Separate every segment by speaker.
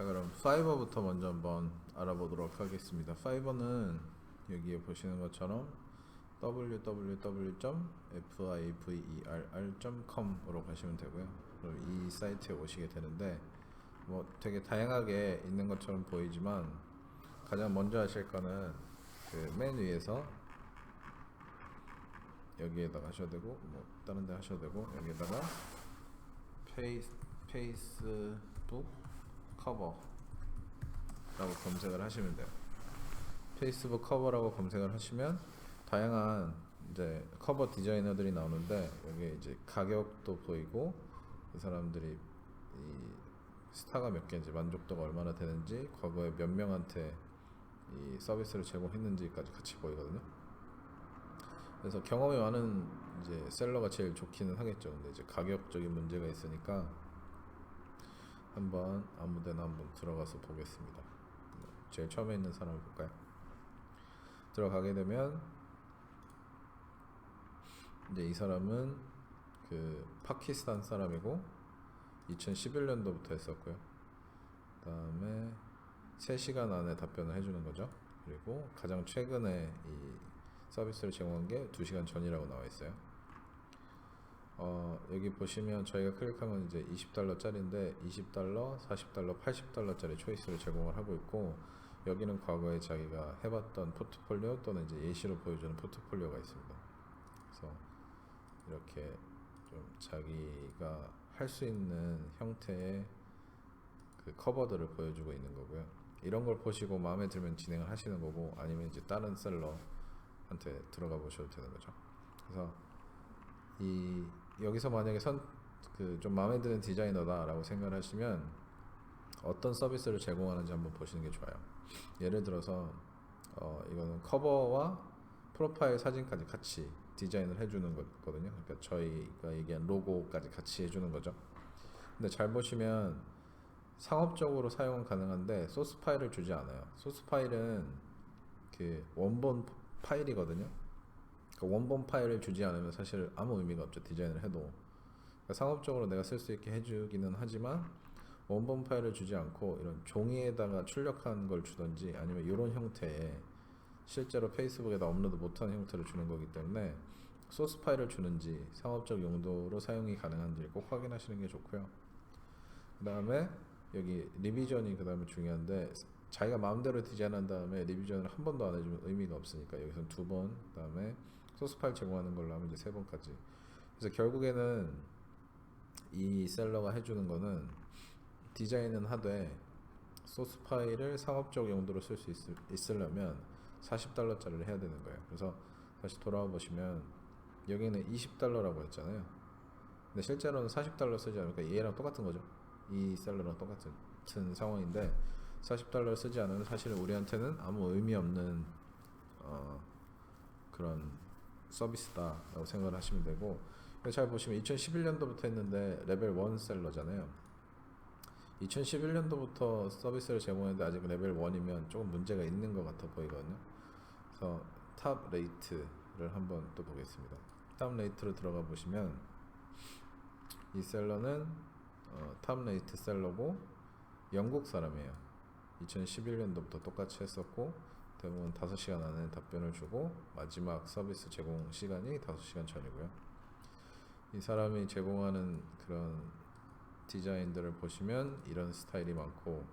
Speaker 1: 자 그럼 파이버부터 먼저 한번 알아보도록 하겠습니다. 파이버는 여기에 보시는 것처럼 www.fiverr.com으로 가시면 되고요. 그럼 이 사이트에 오시게 되는데 뭐 되게 다양하게 있는 것처럼 보이지만 가장 먼저 하실 거는 그 맨 위에서 여기에다가 하셔도 되고 뭐 다른 데 하셔도 되고 여기에다가 페이스, 페이스북 커버라고 검색을 하시면 돼요. 페이스북 커버라고 검색을 하시면 다양한 이제 커버 디자이너들이 나오는데 여기 이제 가격도 보이고 그 사람들이 이 스타가 몇 개인지 만족도가 얼마나 되는지 과거에 몇 명한테 이 서비스를 제공했는지까지 같이 보이거든요. 그래서 경험이 많은 이제 셀러가 제일 좋기는 하겠죠. 근데 이제 가격적인 문제가 있으니까 한번 아무데나 한번 들어가서 보겠습니다. 제일 처음에 있는 사람을 볼까요? 들어가게 되면 이제 이 사람은 그 파키스탄 사람이고 2011년도부터 했었고요. 그다음에 3시간 안에 답변을 해주는 거죠. 그리고 가장 최근에 이 서비스를 제공한 게 2시간 전이라고 나와 있어요. 어, 여기 보시면 저희가 클릭하면 이제 20달러짜리인데 20달러, 40달러, 80달러짜리 초이스를 제공을 하고 있고 여기는 과거에 자기가 해봤던 포트폴리오 또는 이제 예시로 보여주는 포트폴리오가 있습니다. 그래서 이렇게 좀 자기가 할 수 있는 형태의 그 커버들을 보여주고 있는 거고요. 이런 걸 보시고 마음에 들면 진행을 하시는 거고 아니면 이제 다른 셀러한테 들어가 보셔도 되는 거죠. 그래서 이 여기서 만약에 선 그 좀 마음에 드는 디자이너다라고 생각을 하시면 어떤 서비스를 제공하는지 한번 보시는 게 좋아요. 예를 들어서 어 이거는 커버와 프로파일 사진까지 같이 디자인을 해주는 거거든요. 그러니까 저희가 얘기한 로고까지 같이 해주는 거죠. 근데 잘 보시면 상업적으로 사용은 가능한데 소스 파일을 주지 않아요. 소스 파일은 그 원본 파일이거든요. 그 원본 파일을 주지 않으면 사실 아무 의미가 없죠. 디자인을 해도 그러니까 상업적으로 내가 쓸 수 있게 해주기는 하지만 원본 파일을 주지 않고 이런 종이에다가 출력한 걸 주던지 아니면 이런 형태의 실제로 페이스북에다 업로드 못하는 형태를 주는 거기 때문에 소스 파일을 주는지 상업적 용도로 사용이 가능한지 꼭 확인하시는 게 좋고요. 그 다음에 여기 리비전이 그 다음에 중요한데 자기가 마음대로 디자인한 다음에 리비전을 한 번도 안 해주면 의미가 없으니까 여기서 두 번, 그 다음에 소스 파일 제공하는 걸로 하면 이제 세 번까지. 그래서 결국에는 이 셀러가 해주는 거는 디자인은 하되 소스 파일을 상업적 용도로 쓸 수 있으려면 40달러짜리를 해야 되는 거예요. 그래서 다시 돌아와 보시면 여기는 20달러라고 했잖아요. 근데 실제로는 40달러 쓰지 않으니까 얘랑 똑같은 거죠. 이 셀러랑 똑같은 상황인데 40달러를 쓰지 않으면 사실 우리한테는 아무 의미 없는 어, 그런 서비스다라고 생각을 하시면 되고 잘 보시면 2011년도부터 했는데 레벨 1 셀러잖아요. 2011년도부터 서비스를 제공했는데 아직 레벨 1이면 조금 문제가 있는 것 같아 보이거든요. 그래서 탑 레이트를 한번 또 보겠습니다. 탑 레이트로 들어가 보시면 이 셀러는 어, 탑 레이트 셀러고 영국 사람이에요. 2011년도부터 똑같이 했었고 대부분 5시간 안에 답변을 주고 마지막 서비스 제공 시간이 5시간 전이고요. 이 사람이 제공하는 그런 디자인들을 보시면 이런 스타일이 많고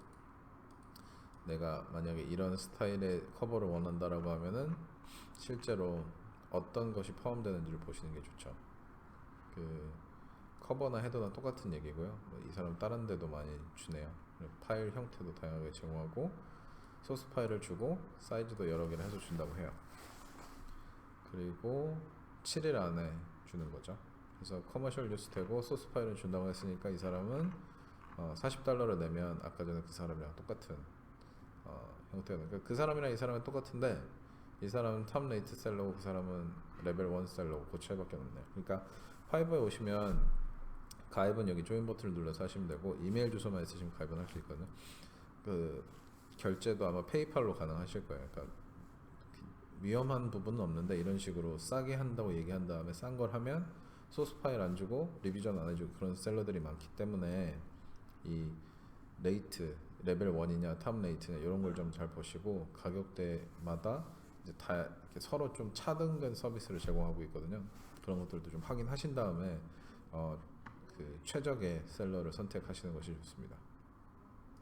Speaker 1: 내가 만약에 이런 스타일의 커버를 원한다라고 하면은 실제로 어떤 것이 포함되는지를 보시는 게 좋죠. 그 커버나 헤더나 똑같은 얘기고요. 뭐이 사람 다른 데도 많이 주네요. 파일 형태도 다양하게 제공하고 소스 파일을 주고 사이즈도 여러 개를 해서 준다고 해요. 그리고 7일 안에 주는 거죠. 그래서 커머셜 유스 되고 소스 파일을 준다고 했으니까 이 사람은 어, 40달러를 내면 아까 전에 그 사람이랑 똑같은 어, 형태가 그러니까 그 사람이랑 이 사람은 똑같은데 이 사람은 탑 레이트 셀러고 그 사람은 레벨 1 셀러고 그 차이밖에 없네요. 그러니까 파이버에 오시면 가입은 여기 조인 버튼을 눌러서 하시면 되고 이메일 주소만 있으시면 가입은 할 수 있거든요. 그 결제도 아마 페이팔로 가능하실 거예요. 그러니까 위험한 부분은 없는데 이런 식으로 싸게 한다고 얘기한 다음에 싼 걸 하면 소스 파일 안 주고 리비전 안 해주고 그런 셀러들이 많기 때문에 이 레이트 레벨 1이냐 탑 레이트냐 이런 걸 좀 잘 보시고 가격대마다 이제 다 이렇게 서로 좀 차등된 서비스를 제공하고 있거든요. 그런 것들도 좀 확인하신 다음에 어, 그 최적의 셀러를 선택하시는 것이 좋습니다.